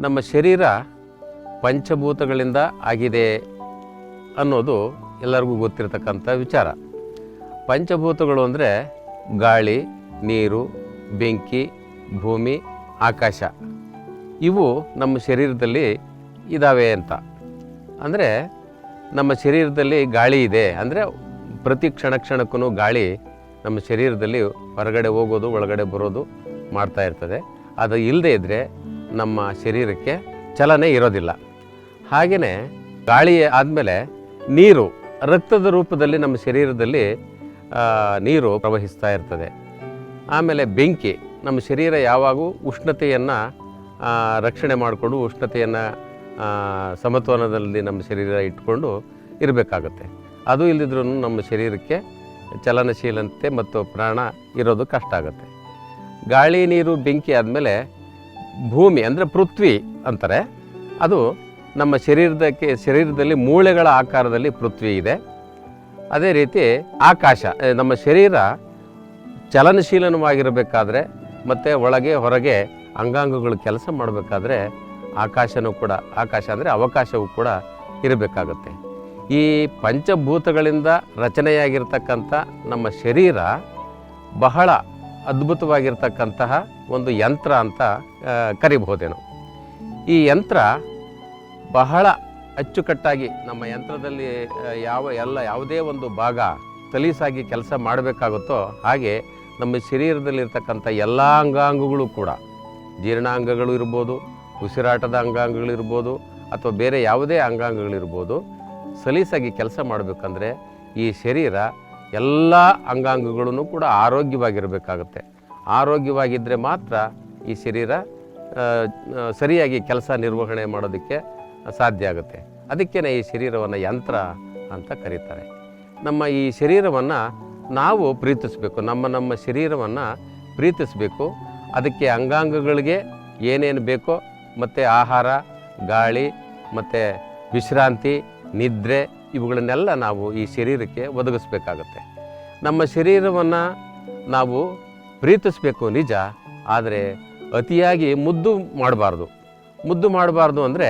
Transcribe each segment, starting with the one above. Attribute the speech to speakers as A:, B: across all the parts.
A: ನಮ್ಮ ಶರೀರ ಪಂಚಭೂತಗಳಿಂದ ಆಗಿದೆ ಅನ್ನೋದು ಎಲ್ಲರಿಗೂ ಗೊತ್ತಿರತಕ್ಕಂಥ ವಿಚಾರ. ಪಂಚಭೂತಗಳು ಅಂದರೆ ಗಾಳಿ, ನೀರು, ಬೆಂಕಿ, ಭೂಮಿ, ಆಕಾಶ. ಇವು ನಮ್ಮ ಶರೀರದಲ್ಲಿ ಇದ್ದಾವೆ ಅಂತ. ಅಂದರೆ ನಮ್ಮ ಶರೀರದಲ್ಲಿ ಗಾಳಿ ಇದೆ. ಅಂದರೆ ಪ್ರತಿ ಕ್ಷಣ ಕ್ಷಣಕ್ಕೂ ಗಾಳಿ ನಮ್ಮ ಶರೀರದಲ್ಲಿ ಹೊರಗಡೆ ಹೋಗೋದು, ಒಳಗಡೆ ಬರೋದು ಮಾಡ್ತಾ ಇರ್ತದೆ. ಅದು ಇಲ್ಲದೇ ಇದ್ದರೆ ನಮ್ಮ ಶರೀರಕ್ಕೆ ಚಲನೆ ಇರೋದಿಲ್ಲ. ಹಾಗೆಯೇ ಗಾಳಿ ಆದಮೇಲೆ ನೀರು, ರಕ್ತದ ರೂಪದಲ್ಲಿ ನಮ್ಮ ಶರೀರದಲ್ಲಿ ನೀರು ಪ್ರವಹಿಸ್ತಾ ಇರ್ತದೆ. ಆಮೇಲೆ ಬೆಂಕಿ, ನಮ್ಮ ಶರೀರ ಯಾವಾಗೂ ಉಷ್ಣತೆಯನ್ನು ರಕ್ಷಣೆ ಮಾಡಿಕೊಂಡು ಉಷ್ಣತೆಯನ್ನು ಸಮತೋಲನದಲ್ಲಿ ನಮ್ಮ ಶರೀರ ಇಟ್ಕೊಂಡು ಇರಬೇಕಾಗುತ್ತೆ. ಅದು ಇಲ್ಲದಿದ್ರೂ ನಮ್ಮ ಶರೀರಕ್ಕೆ ಚಲನಶೀಲತೆ ಮತ್ತು ಪ್ರಾಣ ಇರೋದು ಕಷ್ಟ ಆಗುತ್ತೆ. ಗಾಳಿ, ನೀರು, ಬೆಂಕಿ ಆದಮೇಲೆ ಭೂಮಿ ಅಂದರೆ ಪೃಥ್ವಿ ಅಂತಾರೆ. ಅದು ನಮ್ಮ ಶರೀರದಕ್ಕೆ, ಶರೀರದಲ್ಲಿ ಮೂಳೆಗಳ ಆಕಾರದಲ್ಲಿ ಪೃಥ್ವಿ ಇದೆ. ಅದೇ ರೀತಿ ಆಕಾಶ ನಮ್ಮ ಶರೀರ ಚಲನಶೀಲನವಾಗಿರಬೇಕಾದ್ರೆ ಮತ್ತು ಒಳಗೆ, ಹೊರಗೆ ಅಂಗಾಂಗಗಳು ಕೆಲಸ ಮಾಡಬೇಕಾದ್ರೆ ಆಕಾಶನೂ ಕೂಡ, ಆಕಾಶ ಅಂದರೆ ಅವಕಾಶವೂ ಕೂಡ ಇರಬೇಕಾಗುತ್ತೆ. ಈ ಪಂಚಭೂತಗಳಿಂದ ರಚನೆಯಾಗಿರ್ತಕ್ಕಂಥ ನಮ್ಮ ಶರೀರ ಬಹಳ ಅದ್ಭುತವಾಗಿರ್ತಕ್ಕಂತಹ ಒಂದು ಯಂತ್ರ ಅಂತ ಕರಿಬಹುದೇನು. ಈ ಯಂತ್ರ ಬಹಳ ಅಚ್ಚುಕಟ್ಟಾಗಿ ನಮ್ಮ ಯಂತ್ರದಲ್ಲಿ ಯಾವ ಎಲ್ಲ ಯಾವುದೇ ಒಂದು ಭಾಗ ಸಲೀಸಾಗಿ ಕೆಲಸ ಮಾಡಬೇಕಾಗುತ್ತೋ ಹಾಗೆ ನಮ್ಮ ಶರೀರದಲ್ಲಿರ್ತಕ್ಕಂಥ ಎಲ್ಲ ಅಂಗಾಂಗಗಳು ಕೂಡ, ಜೀರ್ಣಾಂಗಗಳು ಇರ್ಬೋದು, ಉಸಿರಾಟದ ಅಂಗಾಂಗಗಳಿರ್ಬೋದು ಅಥವಾ ಬೇರೆ ಯಾವುದೇ ಅಂಗಾಂಗಗಳಿರ್ಬೋದು ಸಲೀಸಾಗಿ ಕೆಲಸ ಮಾಡಬೇಕಂದ್ರೆ ಈ ಶರೀರ ಎಲ್ಲ ಅಂಗಾಂಗಗಳೂ ಕೂಡ ಆರೋಗ್ಯವಾಗಿರಬೇಕಾಗುತ್ತೆ. ಆರೋಗ್ಯವಾಗಿದ್ದರೆ ಮಾತ್ರ ಈ ಶರೀರ ಸರಿಯಾಗಿ ಕೆಲಸ ನಿರ್ವಹಣೆ ಮಾಡೋದಕ್ಕೆ ಸಾಧ್ಯ ಆಗುತ್ತೆ. ಅದಕ್ಕೇ ಈ ಶರೀರವನ್ನು ಯಂತ್ರ ಅಂತ ಕರೀತಾರೆ. ನಮ್ಮ ಈ ಶರೀರವನ್ನು ನಾವು ಪ್ರೀತಿಸಬೇಕು. ನಮ್ಮ ನಮ್ಮ ಶರೀರವನ್ನು ಪ್ರೀತಿಸಬೇಕು. ಅದಕ್ಕೆ ಅಂಗಾಂಗಗಳಿಗೆ ಏನೇನು ಬೇಕೋ, ಮತ್ತು ಆಹಾರ, ಗಾಳಿ, ಮತ್ತು ವಿಶ್ರಾಂತಿ, ನಿದ್ರೆ ಇವುಗಳನ್ನೆಲ್ಲ ನಾವು ಈ ಶರೀರಕ್ಕೆ ಒದಗಿಸ್ಬೇಕಾಗತ್ತೆ. ನಮ್ಮ ಶರೀರವನ್ನು ನಾವು ಪ್ರೀತಿಸಬೇಕು ನಿಜ, ಆದರೆ ಅತಿಯಾಗಿ ಮುದ್ದು ಮಾಡಬಾರ್ದು. ಮುದ್ದು ಮಾಡಬಾರ್ದು ಅಂದರೆ,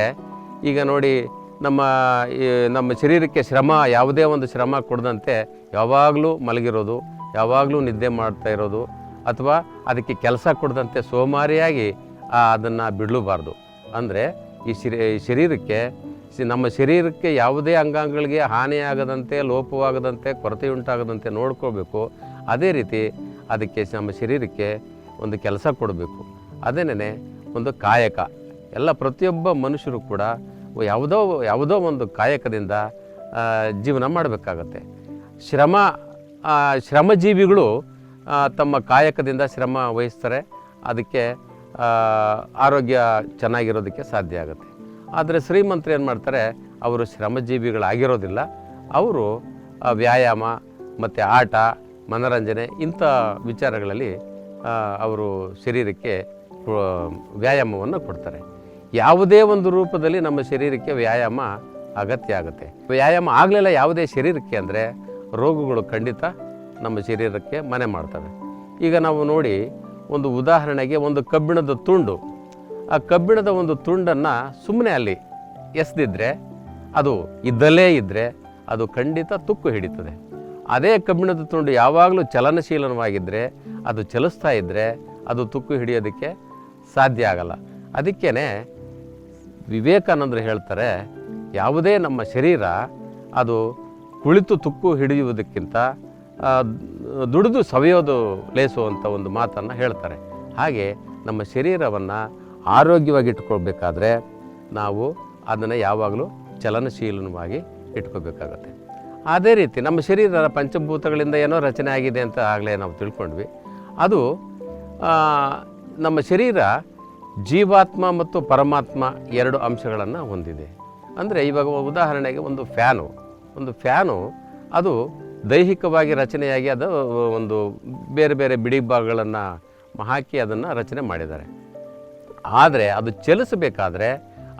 A: ಈಗ ನೋಡಿ ನಮ್ಮ ನಮ್ಮ ಶರೀರಕ್ಕೆ ಶ್ರಮ, ಯಾವುದೇ ಒಂದು ಶ್ರಮ ಕೊಡದಂತೆ ಯಾವಾಗಲೂ ಮಲಗಿರೋದು, ಯಾವಾಗಲೂ ನಿದ್ದೆ ಮಾಡ್ತಾ ಇರೋದು, ಅಥವಾ ಅದಕ್ಕೆ ಕೆಲಸ ಕೊಡದಂತೆ ಸೋಮಾರಿಯಾಗಿ ಅದನ್ನು ಬಿಡಲೂಬಾರ್ದು. ಅಂದರೆ ಈ ಶರೀ, ಈ ಶರೀರಕ್ಕೆ ನಮ್ಮ ಶರೀರಕ್ಕೆ ಯಾವುದೇ ಅಂಗಾಂಗಗಳಿಗೆ ಹಾನಿಯಾಗದಂತೆ, ಲೋಪವಾಗದಂತೆ ಕೊರತೆ ಉಂಟಾಗದಂತೆ ನೋಡ್ಕೋಬೇಕು ಅದೇ ರೀತಿ ಅದಕ್ಕೆ ನಮ್ಮ ಶರೀರಕ್ಕೆ ಒಂದು ಕೆಲಸ ಕೊಡಬೇಕು. ಅದೇನೇ ಒಂದು ಕಾಯಕ. ಎಲ್ಲ ಪ್ರತಿಯೊಬ್ಬ ಮನುಷ್ಯರು ಕೂಡ ಯಾವುದೋ ಯಾವುದೋ ಒಂದು ಕಾಯಕದಿಂದ ಜೀವನ ಮಾಡಬೇಕಾಗತ್ತೆ. ಶ್ರಮ ಶ್ರಮಜೀವಿಗಳು ತಮ್ಮ ಕಾಯಕದಿಂದ ಶ್ರಮ ವಹಿಸ್ತಾರೆ. ಅದಕ್ಕೆ ಆರೋಗ್ಯ ಚೆನ್ನಾಗಿರೋದಕ್ಕೆ ಸಾಧ್ಯ ಆಗುತ್ತೆ. ಆದರೆ ಶ್ರೀಮಂತರು ಏನು ಮಾಡ್ತಾರೆ? ಅವರು ಶ್ರಮಜೀವಿಗಳಾಗಿರೋದಿಲ್ಲ. ಅವರು ವ್ಯಾಯಾಮ, ಮತ್ತು ಆಟ, ಮನೋರಂಜನೆ ಇಂಥ ವಿಚಾರಗಳಲ್ಲಿ ಅವರು ಶರೀರಕ್ಕೆ ವ್ಯಾಯಾಮವನ್ನು ಕೊಡ್ತಾರೆ. ಯಾವುದೇ ಒಂದು ರೂಪದಲ್ಲಿ ನಮ್ಮ ಶರೀರಕ್ಕೆ ವ್ಯಾಯಾಮ ಅಗತ್ಯ ಆಗುತ್ತೆ. ವ್ಯಾಯಾಮ ಆಗಲಿಲ್ಲ ಯಾವುದೇ ಶರೀರಕ್ಕೆ ಅಂದರೆ ರೋಗಗಳು ಖಂಡಿತ ನಮ್ಮ ಶರೀರಕ್ಕೆ ಮನೆ ಮಾಡ್ತವೆ. ಈಗ ನಾವು ನೋಡಿ ಒಂದು ಉದಾಹರಣೆಗೆ ಒಂದು ಕಬ್ಬಿಣದ ತುಂಡು. ಆ ಕಬ್ಬಿಣದ ಒಂದು ತುಂಡನ್ನು ಸುಮ್ಮನೆ ಅಲ್ಲಿ ಎಸ್ದಿದ್ರೆ, ಅದು ಇದ್ದಲೇ ಇದ್ದರೆ ಅದು ಖಂಡಿತ ತುಕ್ಕು ಹಿಡಿತದೆ. ಅದೇ ಕಬ್ಬಿಣದ ತುಂಡು ಯಾವಾಗಲೂ ಚಲನಶೀಲನವಾಗಿದ್ದರೆ ಅದು ಚಲಿಸ್ತಾ ಇದ್ದರೆ ಅದು ತುಕ್ಕು ಹಿಡಿಯೋದಕ್ಕೆ ಸಾಧ್ಯ ಆಗಲ್ಲ. ಅದಕ್ಕೇ ವಿವೇಕಾನಂದರು ಹೇಳ್ತಾರೆ, ಯಾವುದೇ ನಮ್ಮ ಶರೀರ ಅದು ಕುಳಿತು ತುಕ್ಕು ಹಿಡಿಯುವುದಕ್ಕಿಂತ ದುಡಿದು ಸವೆಯೋದು ಲೇಸು ಅಂತ ಒಂದು ಮಾತನ್ನು ಹೇಳ್ತಾರೆ. ಹಾಗೆ ನಮ್ಮ ಶರೀರವನ್ನು ಆರೋಗ್ಯವಾಗಿ ಇಟ್ಕೊಳ್ಬೇಕಾದ್ರೆ ನಾವು ಅದನ್ನು ಯಾವಾಗಲೂ ಚಲನಶೀಲನವಾಗಿ ಇಟ್ಕೋಬೇಕಾಗತ್ತೆ. ಅದೇ ರೀತಿ ನಮ್ಮ ಶರೀರ ಪಂಚಭೂತಗಳಿಂದ ಏನೋ ರಚನೆ ಆಗಿದೆ ಅಂತ ಆಗಲೇ ನಾವು ತಿಳ್ಕೊಂಡ್ವಿ. ಅದು ನಮ್ಮ ಶರೀರ ಜೀವಾತ್ಮ ಮತ್ತು ಪರಮಾತ್ಮ ಎರಡು ಅಂಶಗಳನ್ನು ಹೊಂದಿದೆ. ಅಂದರೆ ಇವಾಗ ಉದಾಹರಣೆಗೆ ಒಂದು ಫ್ಯಾನು. ಒಂದು ಫ್ಯಾನು, ಅದು ದೈಹಿಕವಾಗಿ ರಚನೆಯಾಗಿ ಅದು ಒಂದು ಬೇರೆ ಬೇರೆ ಬಿಡಿ ಭಾಗಗಳನ್ನು ಹಾಕಿ ಅದನ್ನು ರಚನೆ ಮಾಡಿದ್ದಾರೆ. ಆದರೆ ಅದು ಚಲಿಸಬೇಕಾದ್ರೆ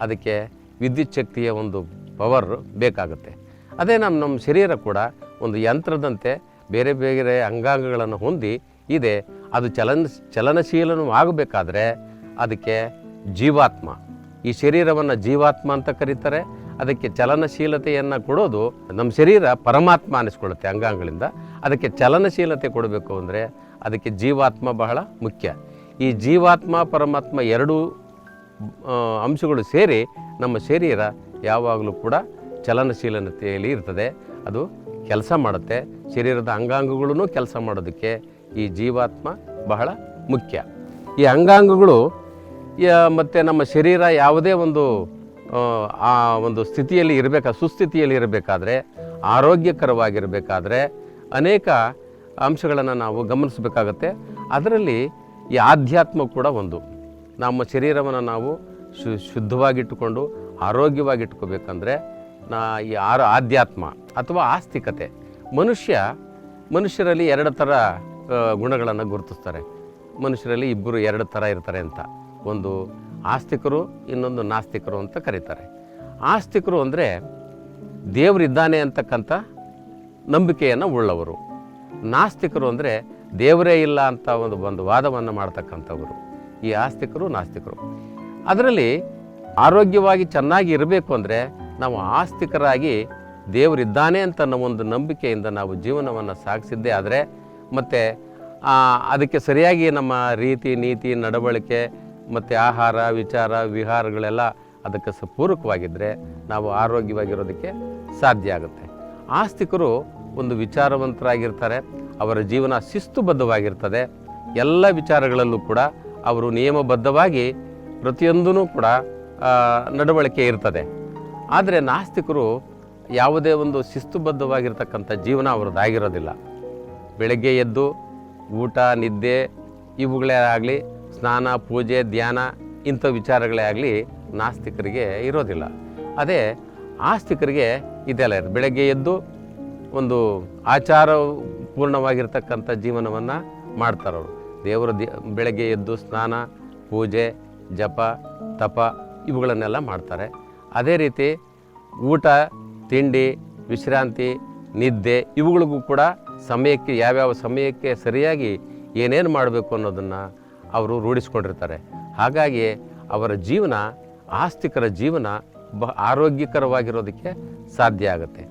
A: ಅದಕ್ಕೆ ವಿದ್ಯುತ್ ಶಕ್ತಿಯ ಒಂದು ಪವರ್ ಬೇಕಾಗುತ್ತೆ. ಅದೇ ನಮ್ಮ ನಮ್ಮ ಶರೀರ ಕೂಡ ಒಂದು ಯಂತ್ರದಂತೆ ಬೇರೆ ಬೇರೆ ಅಂಗಾಂಗಗಳನ್ನು ಹೊಂದಿ ಇದೆ. ಅದು ಚಲನ, ಚಲನಶೀಲನೂ ಆಗಬೇಕಾದ್ರೆ ಅದಕ್ಕೆ ಜೀವಾತ್ಮ. ಈ ಶರೀರವನ್ನು ಜೀವಾತ್ಮ ಅಂತ ಕರೀತಾರೆ. ಅದಕ್ಕೆ ಚಲನಶೀಲತೆಯನ್ನು ಕೊಡೋದು ನಮ್ಮ ಶರೀರ ಪರಮಾತ್ಮ ಅನಿಸ್ಕೊಳ್ಳುತ್ತೆ ಅಂಗಾಂಗಗಳಿಂದ. ಅದಕ್ಕೆ ಚಲನಶೀಲತೆ ಕೊಡಬೇಕು ಅಂದರೆ ಅದಕ್ಕೆ ಜೀವಾತ್ಮ ಬಹಳ ಮುಖ್ಯ. ಈ ಜೀವಾತ್ಮ, ಪರಮಾತ್ಮ ಎರಡೂ ಅಂಶಗಳು ಸೇರಿ ನಮ್ಮ ಶರೀರ ಯಾವಾಗಲೂ ಕೂಡ ಚಲನಶೀಲತೆಯಲ್ಲಿ ಇರ್ತದೆ. ಅದು ಕೆಲಸ ಮಾಡುತ್ತೆ. ಶರೀರದ ಅಂಗಾಂಗಗಳೂ ಕೆಲಸ ಮಾಡೋದಕ್ಕೆ ಈ ಜೀವಾತ್ಮ ಬಹಳ ಮುಖ್ಯ. ಈ ಅಂಗಾಂಗಗಳು ಮತ್ತು ನಮ್ಮ ಶರೀರ ಯಾವುದೇ ಒಂದು ಆ ಒಂದು ಸ್ಥಿತಿಯಲ್ಲಿ ಇರಬೇಕಾ, ಸುಸ್ಥಿತಿಯಲ್ಲಿ ಇರಬೇಕಾದ್ರೆ, ಆರೋಗ್ಯಕರವಾಗಿರಬೇಕಾದ್ರೆ ಅನೇಕ ಅಂಶಗಳನ್ನು ನಾವು ಗಮನಿಸಬೇಕಾಗತ್ತೆ. ಅದರಲ್ಲಿ ಈ ಆಧ್ಯಾತ್ಮ ಕೂಡ ಒಂದು. ನಮ್ಮ ಶರೀರವನ್ನು ನಾವು ಶು, ಶುದ್ಧವಾಗಿಟ್ಟುಕೊಂಡು ಆರೋಗ್ಯವಾಗಿಟ್ಕೋಬೇಕಂದ್ರೆ ನಾ ಈ ಆರ, ಆಧ್ಯಾತ್ಮ ಅಥವಾ ಆಸ್ತಿಕತೆ. ಮನುಷ್ಯ, ಮನುಷ್ಯರಲ್ಲಿ ಎರಡು ಥರ ಗುಣಗಳನ್ನು ಗುರುತಿಸ್ತಾರೆ. ಮನುಷ್ಯರಲ್ಲಿ ಇಬ್ಬರು ಎರಡು ಥರ ಇರ್ತಾರೆ ಅಂತ. ಒಂದು ಆಸ್ತಿಕರು, ಇನ್ನೊಂದು ನಾಸ್ತಿಕರು ಅಂತ ಕರೀತಾರೆ. ಆಸ್ತಿಕರು ಅಂದರೆ ದೇವರಿದ್ದಾನೆ ಅಂತಕ್ಕಂಥ ನಂಬಿಕೆಯನ್ನು ಉಳ್ಳವರು. ನಾಸ್ತಿಕರು ಅಂದರೆ ದೇವರೇ ಇಲ್ಲ ಅಂತ ಒಂದು ಒಂದು ವಾದವನ್ನು ಮಾಡ್ತಕ್ಕಂಥವರು. ಈ ಆಸ್ತಿಕರು ನಾಸ್ತಿಕರು. ಅದರಲ್ಲಿ ಆರೋಗ್ಯವಾಗಿ ಚೆನ್ನಾಗಿ ಇರಬೇಕು ಅಂದರೆ ನಾವು ಆಸ್ತಿಕರಾಗಿ ದೇವರಿದ್ದಾನೆ ಅಂತ ನಮ್ಮ ಒಂದು ನಂಬಿಕೆಯಿಂದ ನಾವು ಜೀವನವನ್ನು ಸಾಗಿಸಿದ್ದೇ ಆದರೆ ಮತ್ತು ಅದಕ್ಕೆ ಸರಿಯಾಗಿ ನಮ್ಮ ರೀತಿ, ನೀತಿ, ನಡವಳಿಕೆ ಮತ್ತು ಆಹಾರ, ವಿಚಾರ, ವಿಹಾರಗಳೆಲ್ಲ ಅದಕ್ಕೆ ಸಪೂರಕವಾಗಿದ್ದರೆ ಪೂರಕವಾಗಿದ್ದರೆ ನಾವು ಆರೋಗ್ಯವಾಗಿರೋದಕ್ಕೆ ಸಾಧ್ಯ ಆಗುತ್ತೆ. ಆಸ್ತಿಕರು ಒಂದು ವಿಚಾರವಂತರಾಗಿರ್ತಾರೆ, ಅವರ ಜೀವನ ಶಿಸ್ತುಬದ್ಧವಾಗಿರ್ತದೆ. ಎಲ್ಲ ವಿಚಾರಗಳಲ್ಲೂ ಕೂಡ ಅವರು ನಿಯಮಬದ್ಧವಾಗಿ ಪ್ರತಿಯೊಂದೂ ಕೂಡ ನಡವಳಿಕೆ ಇರ್ತದೆ. ಆದರೆ ನಾಸ್ತಿಕರು ಯಾವುದೇ ಒಂದು ಶಿಸ್ತುಬದ್ಧವಾಗಿರ್ತಕ್ಕಂಥ ಜೀವನ ಅವ್ರದ್ದಾಗಿರೋದಿಲ್ಲ ಬೆಳಗ್ಗೆ ಎದ್ದು ಊಟ, ನಿದ್ದೆ ಇವುಗಳೇ ಆಗಲಿ, ಸ್ನಾನ, ಪೂಜೆ, ಧ್ಯಾನ ಇಂಥ ವಿಚಾರಗಳೇ ಆಗಲಿ ನಾಸ್ತಿಕರಿಗೆ ಇರೋದಿಲ್ಲ. ಅದೇ ಆಸ್ತಿಕರಿಗೆ ಇದೆಲ್ಲ ಇರೋದು. ಬೆಳಗ್ಗೆ ಎದ್ದು ಒಂದು ಆಚಾರ ಪೂರ್ಣವಾಗಿರ್ತಕ್ಕಂಥ ಜೀವನವನ್ನು ಮಾಡ್ತಾರವರು ದೇವರ ದಿ, ಬೆಳಗ್ಗೆ ಎದ್ದು ಸ್ನಾನ, ಪೂಜೆ, ಜಪ, ತಪ ಇವುಗಳನ್ನೆಲ್ಲ ಮಾಡ್ತಾರೆ. ಅದೇ ರೀತಿ ಊಟ, ತಿಂಡಿ, ವಿಶ್ರಾಂತಿ, ನಿದ್ದೆ ಇವುಗಳಿಗೂ ಕೂಡ ಸಮಯಕ್ಕೆ, ಯಾವ್ಯಾವ ಸಮಯಕ್ಕೆ ಸರಿಯಾಗಿ ಏನೇನು ಮಾಡಬೇಕು ಅನ್ನೋದನ್ನು ಅವರು ರೂಢಿಸ್ಕೊಂಡಿರ್ತಾರೆ. ಹಾಗಾಗಿ ಅವರ ಜೀವನ, ಆಸ್ತಿಕರ ಜೀವನ ಬ, ಆರೋಗ್ಯಕರವಾಗಿರೋದಕ್ಕೆ ಸಾಧ್ಯ ಆಗುತ್ತೆ.